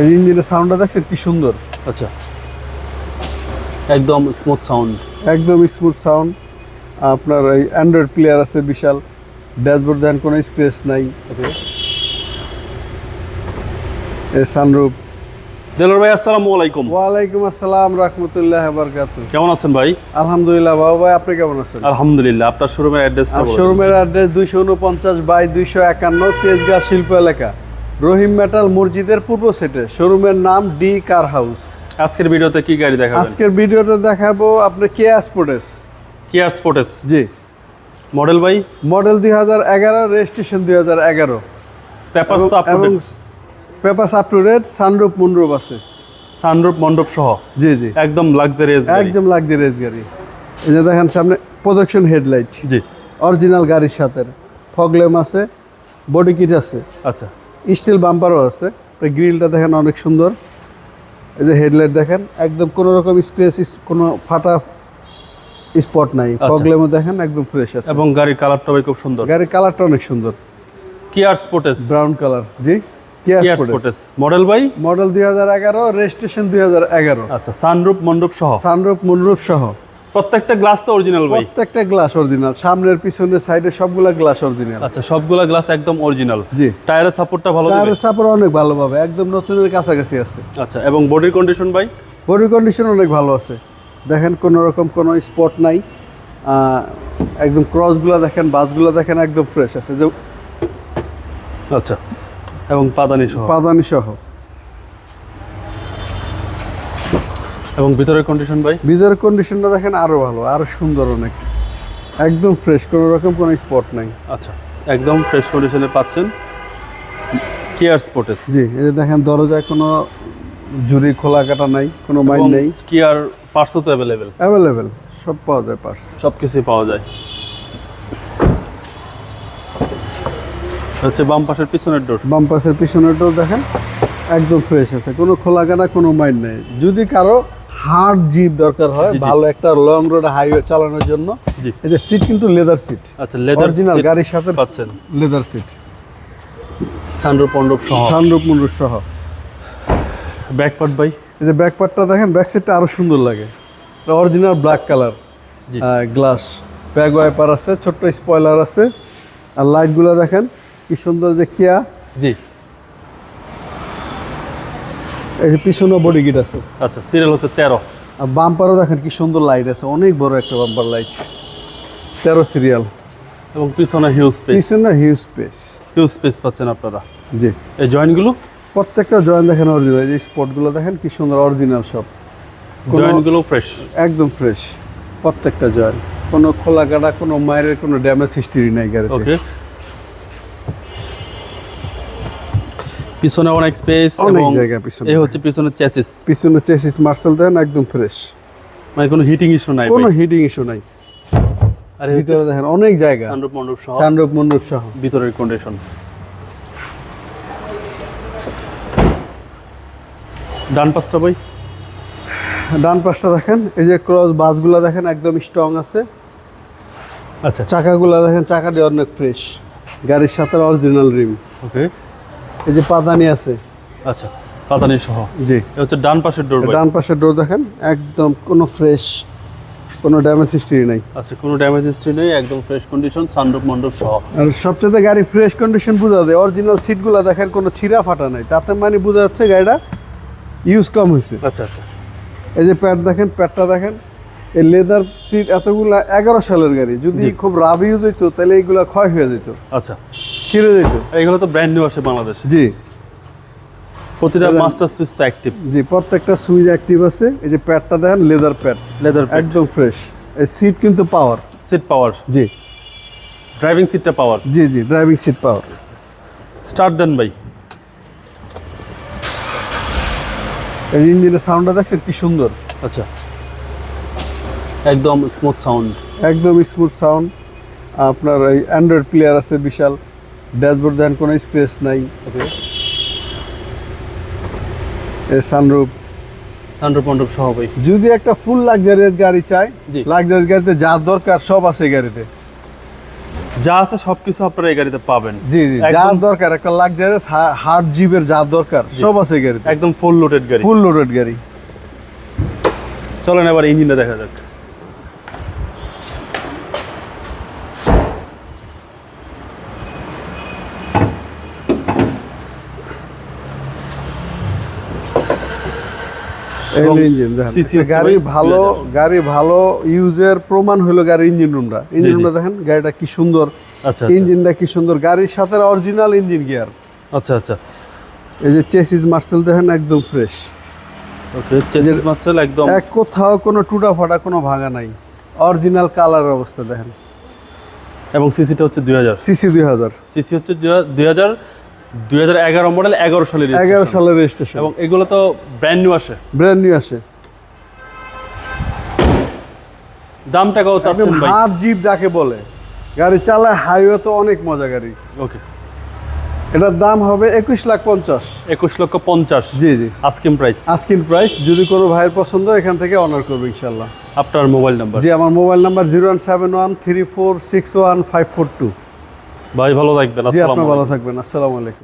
এই ইঞ্জিনের সাউন্ডটা দেখছেন? কি সুন্দর। আচ্ছা। একদম স্মুথ সাউন্ড একদম স্মুথ সাউন্ড আপনার এই অ্যান্ড্রয়েড প্লেয়ার আছে বিশাল। ড্যাশবোর্ড দেন কোনো স্ক্রেচ নাই। ওকে সানরুফ দেলোর ভাই আসসালামু আলাইকুম। ওয়ালাইকুম আসসালাম রহমতুল্লাহ বারকাতু কেমন আছেন ভাই? আলহামদুলিল্লাহ বাবু ভাই আপনি কেমন আছেন? আলহামদুলিল্লাহ আপনার শোরুমের অ্যাড্রেসটা বলুন শোরুমের অ্যাড্রেস দুইশো উনপঞ্চাশ বাই দুইশো একান্ন তেজগাঁ শিল্প এলাকা। রহিম মেটাল মসজিদের পূর্ব সেটে শোরুমের নাম ডি কার হাউস। আজকের ভিডিওতে কি গাড়ি দেখাবেন? আজকের ভিডিওটা দেখাবো আপনার কেয়া স্পোর্টেস কিয়ার স্পোর্টেস জি। মডেল ভাই? মডেল দুই হাজার এগারো রেজিস্ট্রেশন দুই হাজার এগারো। আপ এবং paper up to date sunroof মন্ডপ আছে। সানরূপ মণ্ডপ সহ? জি জি। একদম লাক্সারিয়াস একদম লাগজারিয়াস গাড়ি। এই যে দেখেন সামনে প্রোডাকশন হেডলাইট জি। অরিজিনাল গাড়ির সাথে। ফগলেম আছে বডি কিট আছে। আচ্ছা। স্টিল বাম্পারও আছে। গ্রিলটা দেখেন অনেক সুন্দর। এই যে হেডলাইট দেখেন একদম কোনো রকম স্ক্রেচ কোনো ফাটা স্পট নাই। আচ্ছা। ফগলেমও দেখেন একদম ফ্রেশ আছে। এবং গাড়ির কালারটা ভাই খুব সুন্দর। গাড়ির কালারটা অনেক সুন্দর। কিয়ার স্পোর্টেস ব্রাউন কালার জি? কিয়া কিয়ার স্পোর্টেস মডেল ভাই? মডেল দুই হাজার এগারো রেজিস্ট্রেশন দুই হাজার এগারো। আচ্ছা সানরূপ মণ্ডপ সহ? সানরূপ মুনরূপ সহ। প্রত্যেকটা গ্লাস তো অরিজিনাল ভাই। প্রত্যেকটা গ্লাস অরিজিনাল সামনের পিছনের সাইডে সবগুলা গ্লাস অরিজিনাল আচ্ছা সবগুলা গ্লাস একদম অরিজিনাল জি। টায়ারের সাপোর্টটা ভালো টায়ার দেবে সাপোর্ট অনেক ভালো পাবে। একদম নতুনের কাছাকাছি আছে। আচ্ছা এবং বডির কন্ডিশন ভাই? বডি কন্ডিশন অনেক ভালো আছে। দেখেন কোনো রকম কোনো স্পট নাই। একদম ক্রসগুলো দেখেন বাসগুলো দেখেন একদম ফ্রেশ আছে। যে আচ্ছা এবং পাদানি সহ। পাদানি সহ। এবং ভিতরের কন্ডিশন ভাই? ভিতরের কন্ডিশনটা দেখেন আরও ভালো আরও সুন্দর অনেক। একদম ফ্রেশ কোনো রকম কোনো স্পট নাই। আচ্ছা একদম ফ্রেশ কন্ডিশনে পাচ্ছেন। কিয়ার স্পোর্টেস জি এই যে দেখেন দরজায় কোনো জুরি খোলা কাটা নাই কোনো মাইন্ড নেই। কেয়ার পার্টসও তো অ্যাভেলেবেল অ্যাভেলেবেল সব পাওয়া যায় পার্স সব কিছুই পাওয়া যায়। হচ্ছে বাম পাশের পিছনের ডোর বাম পাশের পিছনের ডোর দেখেন একদম ফ্রেশ আছে কোনো খোলা কাটা কোনো মাইন্ড নেই। যদি কারও হার্ড জিপ দরকার হয়। ভালো একটা লং রোড হাইওয়ে চালানোর জন্য। এই যে সিট কিন্তু লেদার সিট আচ্ছা লেদার অরিজিনাল গাড়ির সাথে পাচ্ছেন। লেদার সিট সানরূপ মণ্ডপ সহ। সানরূপ মুন্ডুর সহ। ব্যাক পার্ট ভাই? এই যে ব্যাক পার্টটা দেখেন ব্যাক সাইডটা আরও সুন্দর লাগে। অরিজিনাল ব্ল্যাক কালার জি। গ্লাস ব্যাক ওয়াইপার আছে ছোট্ট স্পয়লার আছে। আর লাইটগুলো দেখেন কি সুন্দর যে কিয়া জি। এই যে পিছনে বডি কিট আছে। আচ্ছা সিরিয়াল হচ্ছে তেরো। আর বাম্পারও দেখেন কি সুন্দর লাইট আছে অনেক বড় একটা বাম্পার লাইট তেরো সিরিয়াল এবং পিছনে হিউজ স্পেস পিছনে হিউজ স্পেস হিউজ স্পেস পাচ্ছেন আপনারা। জি। এই জয়েন্টগুলো প্রত্যেকটা জয়েন্ট দেখেন অরিজিনাল এই স্পটগুলো দেখেন কি সুন্দর অরিজিনাল সব। কোনো- জয়েন্টগুলো ফ্রেশ একদম ফ্রেশ প্রত্যেকটা জয়েন্ট কোনো খোলা কাটা কোনো মায়ের কোনো ড্যামেজ হিস্ট্রি নাই গাড়িতে ওকে পিছনে অনেক স্পেস অনেক এবং জায়গা পিছনে। এই হচ্ছে পিছনের চেসিস পিছনে চেসিস মার্শাল দেন একদম ফ্রেশ মানে কোনো হিটিং ইস্যু নাই কোনো হিটিং ইস্যু নাই। আর ভিতরে দেখেন অনেক জায়গা। সানরূপ মণ্ডপ সহ। সানরূপ মণ্ডপ সহ। ভিতরের কন্ডিশন ডান পাশটা ভাই? ডান পাশটা দেখেন এই যে ক্রস বাসগুলো দেখেন একদম স্ট্রং আছে। আচ্ছা। চাকাগুলো দেখেন চাকাটি অনেক ফ্রেশ গাড়ির সাথে অরিজিনাল রিম ওকে এই যে পাদানি আছে। আচ্ছা পাতানি সহ। জি। এটা হচ্ছে ডান পাশের ডোর ডান পাশের ডোর দেখেন একদম কোনো ফ্রেশ কোনো ড্যামেজ হিস্ট্রি নাই। আচ্ছা কোনো ড্যামেজ হিস্ট্রি নেই একদম ফ্রেশ কন্ডিশন সানরূপ মণ্ডপ সহ। আর সবচেয়ে গাড়ি ফ্রেশ কন্ডিশন বোঝা যায় অরিজিনাল সিটগুলো দেখেন কোনো ছিঁড়া ফাটা নাই। তাতে মানে বোঝা যাচ্ছে গাড়িটা ইউজ কম হয়েছে। আচ্ছা আচ্ছা। এই যে প্যাড দেখেন প্যাডটা দেখেন এই লেদার সিট এতগুলা এগারো সালের গাড়ি। যদি খুব রাব ইউজ হইতো তাহলে এইগুলা ক্ষয় হয়ে যেত। আচ্ছা। ছিঁড়ে যেত এগুলো তো ব্র্যান্ড নিউ আসে বাংলাদেশে। জি। প্রতিটা মাস্টার সুইচ তো অ্যাক্টিভ জি প্রত্যেকটা সুইচ অ্যাক্টিভ আছে। এই যে প্যাডটা দেখেন লেদার প্যাড লেদার একদম ফ্রেশ এই সিট কিন্তু পাওয়ার সিট পাওয়ার জি। ড্রাইভিং সিটটা পাওয়ার জি জি ড্রাইভিং সিট পাওয়ার স্টার্ট দেন ভাই। এই ইঞ্জিনের সাউন্ডটা দেখছেন? কি সুন্দর। আচ্ছা। একদম স্মুথ সাউন্ড একদম স্মুথ সাউন্ড আপনার এই অ্যান্ড্রয়েড প্লেয়ার আছে বিশাল। ড্যাশবোর্ড দেন কোনো স্ক্রেচ নাই। সানরুফ সানরূপ মণ্ডপ সহ যদি একটা ফুল লাক্সারিয়াস গাড়ি চাই। লাক্সারিয়াস গাড়িতে যা দরকার সব আছে গাড়িতে। যা আছে সবকিছু আপনারা এই গাড়িতে পাবেন। জি জি যা দরকার একটা লাক্সারিয়াস হার্ড জিপের যা দরকার সব আছে এই গাড়িতে। একদম ফুল লোডেড গাড়ি। ফুল লোডেড গাড়ি। চলেন এবার ইঞ্জিনটা দেখা যাক এবং ইঞ্জিন CC হচ্ছে গাড়ির ভালো গাড়ি ভালো ইউজের প্রমাণ হলো গাড়ির ইঞ্জিন রুমটা ইঞ্জিন রুমটা দেখেন গাড়িটা কি সুন্দর। আচ্ছা আচ্ছা। ইঞ্জিনটা কি সুন্দর। গাড়ির সাথে অরিজিনাল ইঞ্জিন গিয়ার আচ্ছা আচ্ছা। এই যে চেসিস মার্সেল দেখেন একদম ফ্রেশ ওকে চেসিস মাসেল একদম এক কোথাও কোনো টুটা ফাটা কোনো ভাঙা নাই। অরিজিনাল কালার অবস্থা দেখেন। এবং সিসিটা হচ্ছে দুই হাজার। সিসি দুই হাজার। সিসি হচ্ছে দুই হাজার দুই হাজার এগারো মডেল এগারো সালের এগারো। সালের রেজিস্ট্রেশন এবং এগুলো তো ব্র্যান্ড নিউ আসে। ব্র্যান্ড নিউ আসে। দামটা কত একদম হাফ জিপ যাকে বলে। গাড়ি চালায় হাইওয়ে তো অনেক মজা গাড়ি। ওকে এটার দাম হবে একুশ লাখ পঞ্চাশ। একুশ লক্ষ পঞ্চাশ। জি জি। আজকিম প্রাইস আস্কিন প্রাইস যদি কোনো ভাইয়ের পছন্দ এখান থেকে অনার করবে ইনশাল্লাহ আপনার মোবাইল নাম্বার জি আমার mobile number zero one seven one three four six one five four two. ভাই ভালো থাকবেন। জি আপনি ভালো থাকবেন। আসসালামু আলাইকুম।